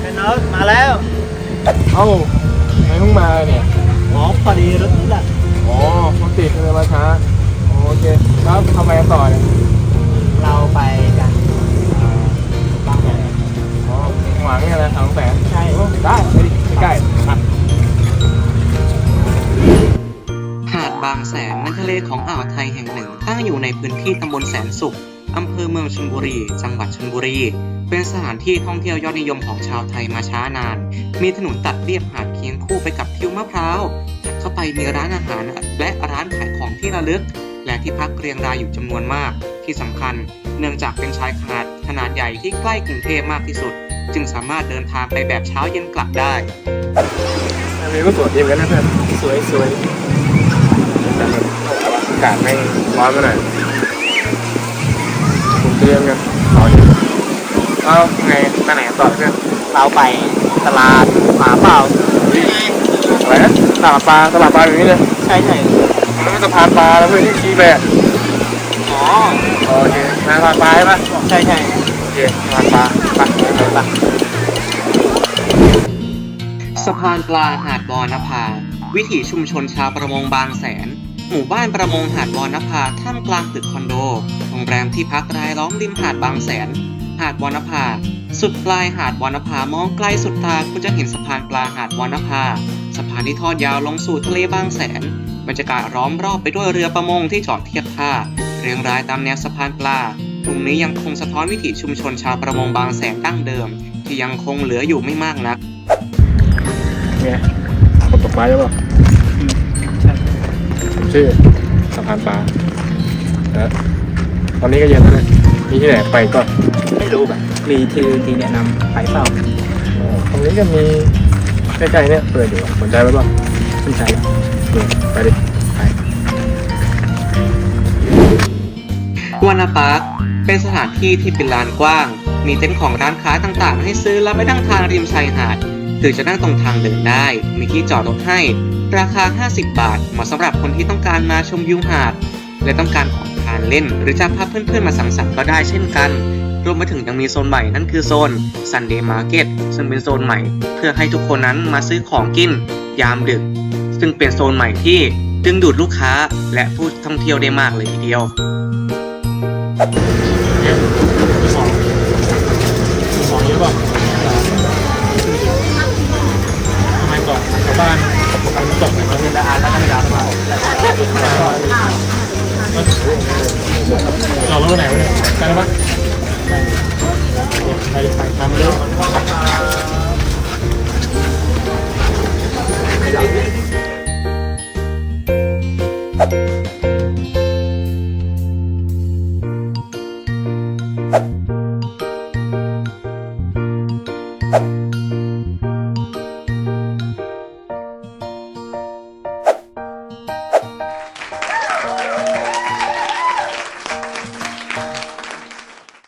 เป็นนมาแล้วเอ้าไม่เพิ่งมาเนี่ย อ๋อพอดีรถนี่แหละอ๋อรถติดเลยมาช้าโอเค แล้วทำไมต่อเนี่ยเราไปกันบางแสนอ๋อหวังเนี่ยนะสางแสนใช่ได้ไปดิใกล้ๆคหาดบางแสนในทะเลของอ่าวไทยแห่งหนึ่งตั้งอยู่ในพื้นที่ตำบลแสนสุข อำเภอเมืองชลบุรี จังหวัดชลบุรี เป็นสถานที่ท่องเที่ยวยอดนิยมของชาวไทยมาช้านาน มีถนนตัดเรียบหาดเคียงคู่ไปกับทิวมะพร้าวถัดเข้าไปมีร้านอาหารและร้านขายของที่ระลึก และที่พักเรียงรายอยู่จำนวนมาก ที่สำคัญ เนื่องจากเป็นชายหาดขนาดใหญ่ที่ใกล้กรุงเทพมากที่สุด จึงสามารถเดินทางไปแบบเช้าเย็นกลับได้อันนี้ก็สวยดีเหมือนกันนะเพื่อนสวยสวยแต่แบบอากาศแม่งร้อนไปหน่อยผม เตรียมกันขอดิเอาไงไปไหนต่อเพื่อนเราไปตลาดหมาเปล่าอะไรนะตลาดปลาตลาดปลาอยู่นี่เลยใช่ใช่มันก็สะพานปลาแล้วเพื่อนที่ชี้ไปอะอ๋อโอเคสะพานปลาใช่ปะใช่ใช่โอเคสะพานปลาไปไปไปสะพานปลาหาดบอนภาวิถีชุมชนชาวประมงบางแสน หมู่บ้านประมงหาดบอนภาท่ามกลางตึกคอนโด โรงแรมที่พักรายล้อมริมหาดบางแสน หาดบอนภา สุดปลายหาดบอนภามองไกลสุดตาคุณจะเห็นสะพานปลาหาดบอนภา สะพานที่ทอดยาวลงสู่ทะเลบางแสน บรรยากาศล้อมรอบไปด้วยเรือประมงที่จอดเทียบท่า เรียงรายตามแนวสะพานปลา ตรงนี้ยังคงสะท้อนวิถีชุมชนชาวประมงบางแสนดั้งเดิม ที่ยังคงเหลืออยู่ไม่มากนักไงคนตกปลาใช่ปะผม ชื่อสะพานปลานะตอนนี้ก็เย็นแล้วเนี่ยมีที่ไหนไปก่อนไม่รู้แบบมีทีทีแนะนำไปเปล่าอ๋อตรงนี้ก็มีใกล้ๆเนี่ยเปิดอยู่สนใจไหมบ้างสนใจนี่ไปดิไปวานาปาร์คเป็นสถานที่ที่เป็นลานกว้าง มีเต็นท์ของร้านค้าต่างๆ ให้ซื้อแล้วไปนั่งทางริมชายหาด หรือจะนั่งตรงทางเดินได้ มีที่จอดรถให้ ราคา 50 บาท เหมาะสำหรับคนที่ต้องการมาชมวิวหาด และต้องการของทานเล่น หรือจะพาเพื่อนๆมาสังสรรค์ก็ได้เช่นกัน รวมไปถึงยังมีโซนใหม่นั่นคือโซน Sunday Market ซึ่งเป็นโซนใหม่ เพื่อให้ทุกคนนั้นมาซื้อของกิน ยามดึก ซึ่งเป็นโซนใหม่ที่ดึงดูดลูกค้าและผู้ท่องเที่ยวได้มากเลยทีเดียว เราแล้วไหนวะเนี่ยใกล้แล้วปะไปไปทำเร็ว